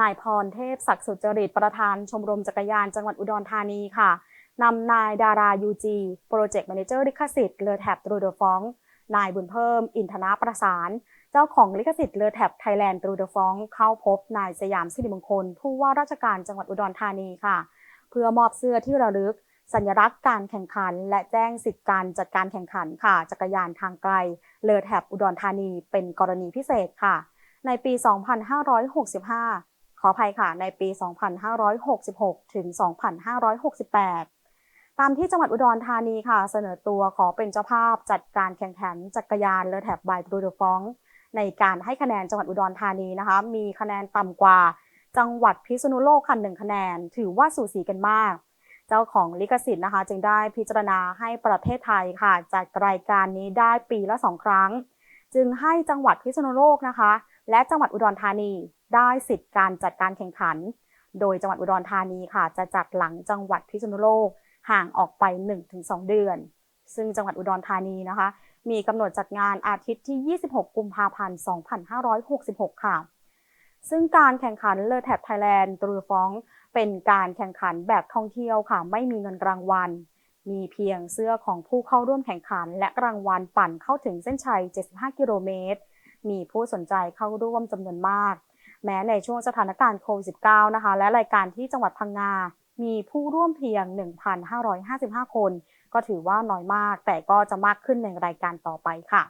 นายพรเทพศักดิ์สุจริตประธานชมรมจักรยานจังหวัดอุดรธานีค่ะนำนายดารายูจีโปรเจกต์แมเนเจอร์ลิขสิทธิ์เลอแท็บตรูเดอฟองนายบุญเพิ่ม อินทนาประสาน เจ้าของลิขสิทธิ์เลอแท็บไทยแลนด์ตรูเดอฟองเข้าพบนายสยามสิริมงคล ผู้ว่าราชการจังหวัดอุดรธานีค่ะ เพื่อมอบเสื้อที่ระลึก สัญลักษณ์การแข่งขัน และแจ้งสิทธิการจัดการแข่งขันค่ะ จักรยานทางไกลเลอแท็บอุดรธานี เป็นกรณีพิเศษค่ะ ในปี 2565 ขออภัยค่ะ ในปี 2566 ถึง 2568 ตามที่จังหวัดอุดรธานีค่ะ เสนอตัวขอเป็นเจ้าภาพจัดการแข่งขันจักรยานเลอแทบบายบรูเดฟองในการให้คะแนนจังหวัดอุดรธานีนะคะ มีคะแนนต่ำกว่าจังหวัดพิษณุโลกค่ะหนึ่งคะแนน ถือว่าสูสีกันมาก เจ้าของลิขสิทธิ์นะคะ จึงได้พิจารณาให้ประเทศไทยค่ะจัดรายการนี้ได้ปีละสองครั้ง จึงให้จังหวัดพิษณุโลกนะคะ และจังหวัดอุดรธานี ได้สิทธิ์การจัดการแข่งขัน โดยจังหวัดอุดรธานีค่ะ จะจัดหลังจังหวัดพิษณุโลกห่างออกไป 1-2 เดือน ซึ่งจังหวัดอุดรธานีนะคะ มีกำหนดจัดงานอาทิตย์ที่ 26 กุมภาพันธ์ 2566 ค่ะ ซึ่งการแข่งขันเลอแท็บไทยแลนด์ตรูฟองเป็นการแข่งขันแบบท่องเที่ยวค่ะ ไม่มีเงินรางวัล มีเพียงเสื้อของผู้เข้าร่วมแข่งขัน และรางวัลปั่นเข้าถึงเส้นชัย 75 กิโลเมตร มีผู้สนใจเข้าร่วมจำนวนมาก แม้ในช่วงสถานการณ์โควิด -19 นะคะ และรายการที่จังหวัดพังงา มีผู้ร่วมเพียง 1,555 คน ก็ถือว่าน้อยมาก แต่ก็จะมากขึ้นในรายการต่อไปค่ะ